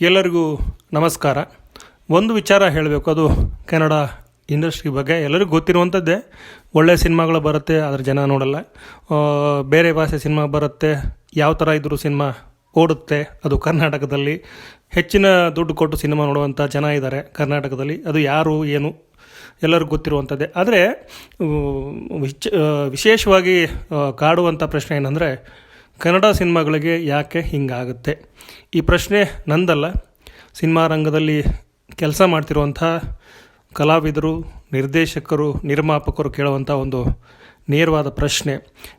ಎಲ್ಲರಿಗೂ ನಮಸ್ಕಾರ. ಒಂದು ವಿಚಾರ ಹೇಳಬೇಕು, ಅದು ಕನ್ನಡ ಇಂಡಸ್ಟ್ರಿ ಬಗ್ಗೆ. ಎಲ್ಲರಿಗೂ ಗೊತ್ತಿರುವಂಥದ್ದೇ ಒಳ್ಳೆಯ ಸಿನಿಮಾಗಳು ಬರುತ್ತೆ, ಆದರೆ ಜನ ನೋಡಲ್ಲ. ಬೇರೆ ಭಾಷೆ ಸಿನಿಮಾ ಬರುತ್ತೆ, ಯಾವ ಥರ ಇದ್ದರೂ ಸಿನಿಮಾ ಓಡುತ್ತೆ, ಅದು ಕರ್ನಾಟಕದಲ್ಲಿ. ಹೆಚ್ಚಿನ ದುಡ್ಡು ಕೊಟ್ಟು ಸಿನಿಮಾ ನೋಡುವಂಥ ಜನ ಇದ್ದಾರೆ ಕರ್ನಾಟಕದಲ್ಲಿ, ಅದು ಯಾರು, ಏನು, ಎಲ್ಲರಿಗೂ ಗೊತ್ತಿರುವಂಥದ್ದೇ. ಆದರೆ ವಿಶೇಷವಾಗಿ ಕಾಡುವಂಥ ಪ್ರಶ್ನೆ ಏನಂದರೆ ಕನ್ನಡ ಸಿನಿಮಾಗಳಿಗೆ ಯಾಕೆ ಹಿಂಗಾಗುತ್ತೆ? ಈ ಪ್ರಶ್ನೆ ನಂದಲ್ಲ. ಸಿನಿಮಾ ರಂಗದಲ್ಲಿ ಕೆಲಸ ಮಾಡ್ತಿರುವಂಥ ಕಲಾವಿದರು, ನಿರ್ದೇಶಕರು, ನಿರ್ಮಾಪಕರು ಕೇಳುವಂಥ ಒಂದು ನೇರವಾದ ಪ್ರಶ್ನೆ.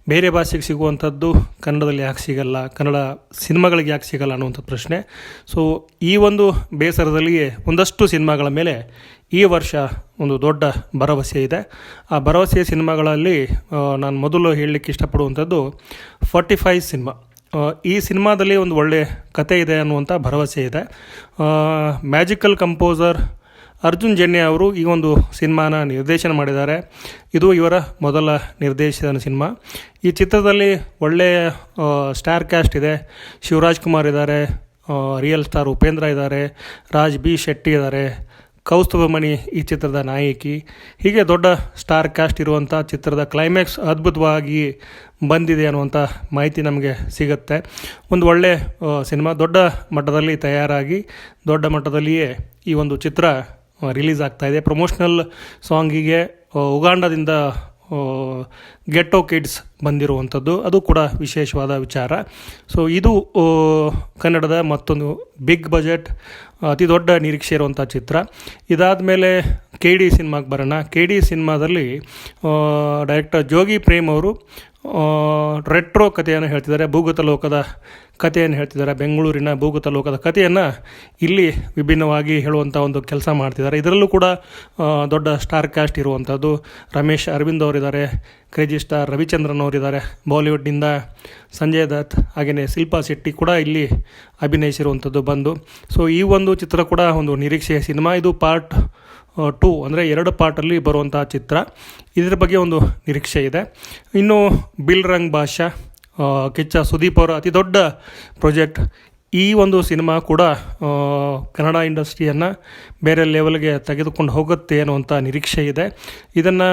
ಬೇರೆ ಭಾಷೆಗೆ ಸಿಗುವಂಥದ್ದು ಕನ್ನಡದಲ್ಲಿ ಯಾಕೆ ಸಿಗಲ್ಲ? ಕನ್ನಡ ಸಿನಿಮಾಗಳಿಗೆ ಯಾಕೆ ಸಿಗಲ್ಲ ಅನ್ನುವಂಥ ಪ್ರಶ್ನೆ. ಸೊ ಈ ಒಂದು ಬೇಸರದಲ್ಲಿಯೇ ಒಂದಷ್ಟು ಸಿನಿಮಾಗಳ ಮೇಲೆ ಈ ವರ್ಷ ಒಂದು ದೊಡ್ಡ ಭರವಸೆ ಇದೆ. ಆ ಭರವಸೆಯ ಸಿನಿಮಾಗಳಲ್ಲಿ ನಾನು ಮೊದಲು ಹೇಳಲಿಕ್ಕೆ ಇಷ್ಟಪಡುವಂಥದ್ದು ಫಾರ್ಟಿ ಫೈವ್ ಸಿನಿಮಾ. ಈ ಸಿನಿಮಾದಲ್ಲಿ ಒಂದು ಒಳ್ಳೆಯ ಕತೆ ಇದೆ ಅನ್ನುವಂಥ ಭರವಸೆ ಇದೆ. ಮ್ಯಾಜಿಕಲ್ ಕಂಪೋಸರ್ ಅರ್ಜುನ್ ಜನ್ಯ ಅವರು ಈ ಒಂದು ಸಿನಿಮಾನ ನಿರ್ದೇಶನ ಮಾಡಿದ್ದಾರೆ. ಇದು ಇವರ ಮೊದಲ ನಿರ್ದೇಶನ ಸಿನಿಮಾ. ಈ ಚಿತ್ರದಲ್ಲಿ ಒಳ್ಳೆಯ ಸ್ಟಾರ್ ಕ್ಯಾಸ್ಟ್ ಇದೆ. ಶಿವರಾಜ್ ಕುಮಾರ್ ಇದ್ದಾರೆ ರಿಯಲ್ ಸ್ಟಾರ್ ಉಪೇಂದ್ರ ಇದ್ದಾರೆ, ರಾಜ್ ಬಿ ಶೆಟ್ಟಿ ಇದ್ದಾರೆ ಕೌಸ್ತುಭಮಣಿ ಈ ಚಿತ್ರದ ನಾಯಕಿ. ಹೀಗೆ ದೊಡ್ಡ ಸ್ಟಾರ್ ಕ್ಯಾಸ್ಟ್ ಇರುವಂಥ ಚಿತ್ರದ ಕ್ಲೈಮ್ಯಾಕ್ಸ್ ಅದ್ಭುತವಾಗಿ ಬಂದಿದೆ ಅನ್ನುವಂಥ ಮಾಹಿತಿ ನಮಗೆ ಸಿಗುತ್ತೆ. ಒಂದು ಒಳ್ಳೆ ಸಿನಿಮಾ, ದೊಡ್ಡ ಮಟ್ಟದಲ್ಲಿ ತಯಾರಾಗಿ, ದೊಡ್ಡ ಮಟ್ಟದಲ್ಲಿಯೇ ಈ ಒಂದು ಚಿತ್ರ ರಿಲೀಸ್ ಆಗ್ತಾ ಇದೆ. ಪ್ರಮೋಷನಲ್ ಸಾಂಗಿಗೆ ಉಗಾಂಡದಿಂದ ಗೆಟ್ಟೋ ಕಿಡ್ಸ್ ಬಂದಿರುವಂಥದ್ದು. ಅದು ಕೂಡ ವಿಶೇಷವಾದ ವಿಚಾರ. ಸೊ ಇದು ಕನ್ನಡದ ಮತ್ತೊಂದು ಬಿಗ್ ಬಜೆಟ್, ಅತಿ ದೊಡ್ಡ ನಿರೀಕ್ಷೆ ಇರುವಂಥ ಚಿತ್ರ. ಇದಾದ ಮೇಲೆ ಕೆ ಡಿ ಸಿನಿಮಾಗೆ ಬರೋಣ. ಕೆ ಡಿ ಸಿನಿಮಾದಲ್ಲಿ ಡೈರೆಕ್ಟರ್ ಜೋಗಿ ಪ್ರೇಮ್ ಅವರು ರೆಟ್ರೋ ಕಥೆಯನ್ನು ಹೇಳ್ತಿದ್ದಾರೆ, ಭೂಗತ ಲೋಕದ ಕಥೆಯನ್ನು ಹೇಳ್ತಿದ್ದಾರೆ, ಬೆಂಗಳೂರಿನ ಭೂಗತ ಲೋಕದ ಕಥೆಯನ್ನು ಇಲ್ಲಿ ವಿಭಿನ್ನವಾಗಿ ಹೇಳುವಂಥ ಒಂದು ಕೆಲಸ ಮಾಡ್ತಿದ್ದಾರೆ. ಇದರಲ್ಲೂ ಕೂಡ ದೊಡ್ಡ ಸ್ಟಾರ್ ಕ್ಯಾಸ್ಟ್ ಇರುವಂಥದ್ದು ರಮೇಶ್ ಅರವಿಂದ್ ಅವರಿದ್ದಾರೆ ಕ್ರೇಜಿ ಸ್ಟಾರ್ ರವಿಚಂದ್ರನ್ ಅವರಿದ್ದಾರೆ. ಬಾಲಿವುಡ್ನಿಂದ ಸಂಜಯ್ ದತ್ ಹಾಗೆಯೇ ಶಿಲ್ಪಾ ಶೆಟ್ಟಿ ಕೂಡ ಇಲ್ಲಿ ಅಭಿನಯಿಸಿರುವಂಥದ್ದು ಬಂದು. ಸೊ ಈ ಒಂದು ಚಿತ್ರ ಕೂಡ ಒಂದು ನಿರೀಕ್ಷೆಯ ಸಿನಿಮಾ. ಇದು ಪಾರ್ಟ್ ಟೂ ಅಂದರೆ ಎರಡು ಪಾರ್ಟಲ್ಲಿ ಬರುವಂತಹ ಚಿತ್ರ. ಇದರ ಬಗ್ಗೆ ಒಂದು ನಿರೀಕ್ಷೆ ಇದೆ. ಇನ್ನು ಬಿಲ್ ರಂಗ್ ಭಾಷಾ ಕಿಚ್ಚ ಸುದೀಪ್ ಅವರ ಅತಿ ದೊಡ್ಡ ಪ್ರಾಜೆಕ್ಟ್. ಈ ಒಂದು ಸಿನಿಮಾ ಕೂಡ ಕನ್ನಡ ಇಂಡಸ್ಟ್ರಿಯನ್ನು ಬೇರೆ ಲೆವೆಲ್ಗೆ ತೆಗೆದುಕೊಂಡು ಹೋಗುತ್ತೆ ಅನ್ನುವಂಥ ನಿರೀಕ್ಷೆ ಇದೆ. ಇದನ್ನು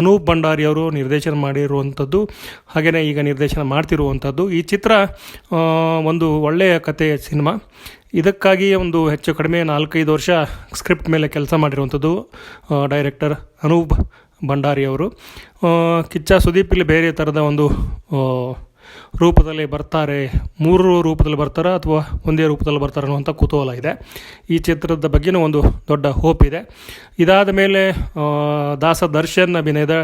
ಅನೂಪ್ ಭಂಡಾರಿ ಅವರು ನಿರ್ದೇಶನ ಮಾಡಿರುವಂಥದ್ದು ಹಾಗೆಯೇ ಈಗ ನಿರ್ದೇಶನ ಮಾಡ್ತಿರುವಂಥದ್ದು. ಈ ಚಿತ್ರ ಒಂದು ಒಳ್ಳೆಯ ಕಥೆಯ ಸಿನಿಮಾ. ಇದಕ್ಕಾಗಿ ಒಂದು ಹೆಚ್ಚು ಕಡಿಮೆ ನಾಲ್ಕೈದು ವರ್ಷ ಸ್ಕ್ರಿಪ್ಟ್ ಮೇಲೆ ಕೆಲಸ ಮಾಡಿರುವಂಥದ್ದು ಡೈರೆಕ್ಟರ್ ಅನೂಪ್ ಭಂಡಾರಿ ಅವರು. ಕಿಚ್ಚ ಸುದೀಪ್ ಇಲ್ಲಿ ಬೇರೆ ಥರದ ಒಂದು ರೂಪದಲ್ಲಿ ಬರ್ತಾರೆ, ಮೂರು ರೂಪದಲ್ಲಿ ಬರ್ತಾರ ಅಥವಾ ಒಂದೇ ರೂಪದಲ್ಲಿ ಬರ್ತಾರೆ ಅನ್ನುವಂಥ ಕುತೂಹಲ ಇದೆ. ಈ ಚಿತ್ರದ ಬಗ್ಗೆನೂ ಒಂದು ದೊಡ್ಡ ಹೋಪ್ ಇದೆ. ಇದಾದ ಮೇಲೆ ದಾಸ ದರ್ಶನ್ ಅಭಿನಯದ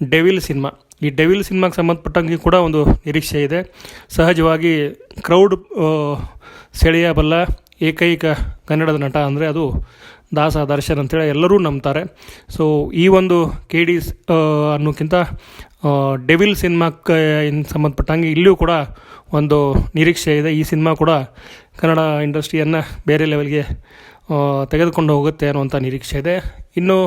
ಡೆವಿಲ್ ಸಿನಿಮಾ. ಈ ಡೆವಿಲ್ ಸಿನಿಮಾಗೆ ಸಂಬಂಧಪಟ್ಟಂಗೆ ಕೂಡ ಒಂದು ನಿರೀಕ್ಷೆ ಇದೆ. ಸಹಜವಾಗಿ ಕ್ರೌಡ್ ಸೆಳೆಯಬಲ್ಲ ಏಕೈಕ ಕನ್ನಡದ ನಟ ಅಂದರೆ ಅದು ದಾಸ ದರ್ಶನ್ ಅಂತೇಳಿ ಎಲ್ಲರೂ ನಂಬ್ತಾರೆ. ಸೊ ಈ ಒಂದು ಕೆ ಡಿ ಅನ್ನೋಕ್ಕಿಂತ ಡೆವಿಲ್ ಸಿನಿಮಾಕ್ಕೆ ಸಂಬಂಧಪಟ್ಟಂಗೆ ಇಲ್ಲಿಯೂ ಕೂಡ ಒಂದು ನಿರೀಕ್ಷೆ ಇದೆ. ಈ ಸಿನಿಮಾ ಕೂಡ ಕನ್ನಡ ಇಂಡಸ್ಟ್ರಿಯನ್ನು ಬೇರೆ ಲೆವೆಲ್ಗೆ ತೆಗೆದುಕೊಂಡು ಹೋಗುತ್ತೆ ಅನ್ನುವಂಥ ನಿರೀಕ್ಷೆ ಇದೆ. ಇನ್ನು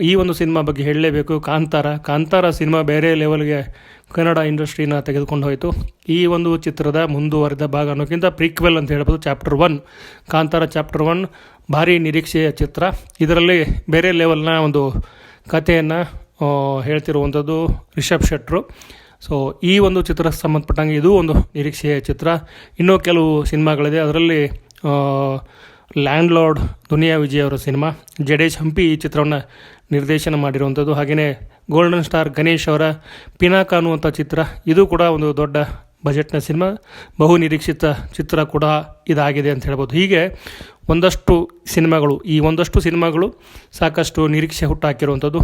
ಈ ಒಂದು ಸಿನಿಮಾ ಬಗ್ಗೆ ಹೇಳಲೇಬೇಕು. ಕಾಂತಾರ. ಕಾಂತಾರ ಸಿನಿಮಾ ಬೇರೆ ಲೆವೆಲ್ಗೆ ಕನ್ನಡ ಇಂಡಸ್ಟ್ರಿನ ತೆಗೆದುಕೊಂಡು ಹೋಯಿತು. ಈ ಒಂದು ಚಿತ್ರದ ಮುಂದುವರೆದ ಭಾಗ ಅನ್ನೋಕ್ಕಿಂತ ಪ್ರೀಕ್ವೆಲ್ ಅಂತ ಹೇಳ್ಬೋದು chapter one. Kantara chapter one ಭಾರಿ ನಿರೀಕ್ಷೆಯ ಚಿತ್ರ. ಇದರಲ್ಲಿ ಬೇರೆ ಲೆವೆಲ್ನ ಒಂದು ಕಥೆಯನ್ನು ಹೇಳ್ತಿರುವಂಥದ್ದು ರಿಷಬ್ ಶೆಟ್ರು. ಸೊ, ಈ ಒಂದು ಚಿತ್ರ ಸಂಬಂಧಪಟ್ಟಂಗೆ ಇದು ಒಂದು ನಿರೀಕ್ಷೆಯ ಚಿತ್ರ. ಇನ್ನೂ ಕೆಲವು ಸಿನಿಮಾಗಳಿದೆ. ಅದರಲ್ಲಿ ಲ್ಯಾಂಡ್ ಲಾರ್ಡ್ ದುನಿಯಾ ವಿಜಯ್ ಅವರ ಸಿನಿಮಾ. ಜಡೇಶ್ ಹಂಪಿ ಈ ಚಿತ್ರವನ್ನು ನಿರ್ದೇಶನ ಮಾಡಿರುವಂಥದ್ದು. ಹಾಗೆಯೇ ಗೋಲ್ಡನ್ ಸ್ಟಾರ್ ಗಣೇಶ್ ಅವರ ಪಿನಾಕ ಅನ್ನುವಂಥ ಚಿತ್ರ. ಇದು ಕೂಡ ಒಂದು ದೊಡ್ಡ ಬಜೆಟ್ನ ಸಿನಿಮಾ. ಬಹು ನಿರೀಕ್ಷಿತ ಚಿತ್ರ ಕೂಡ ಇದಾಗಿದೆ ಅಂತ ಹೇಳ್ಬೋದು. ಹೀಗೆ ಒಂದಷ್ಟು ಸಿನಿಮಾಗಳು, ಈ ಒಂದಷ್ಟು ಸಿನಿಮಾಗಳು ಸಾಕಷ್ಟು ನಿರೀಕ್ಷೆ ಹುಟ್ಟಾಕಿರುವಂಥದ್ದು.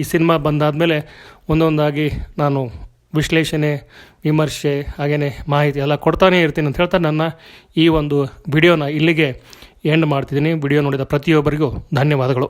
ಈ ಸಿನಿಮಾ ಬಂದಾದಮೇಲೆ ಒಂದೊಂದಾಗಿ ನಾನು ವಿಶ್ಲೇಷಣೆ, ವಿಮರ್ಶೆ ಹಾಗೆಯೇ ಮಾಹಿತಿ ಎಲ್ಲ ಕೊಡ್ತಾನೇ ಇರ್ತೀನಿ ಅಂತ ಹೇಳ್ತಾ ನನ್ನ ಈ ಒಂದು ವಿಡಿಯೋನ ಇಲ್ಲಿಗೆ ಎಂಡ್ ಮಾಡ್ತಿದ್ದೀನಿ. ವಿಡಿಯೋ ನೋಡಿದ ಪ್ರತಿಯೊಬ್ಬರಿಗೂ ಧನ್ಯವಾದಗಳು.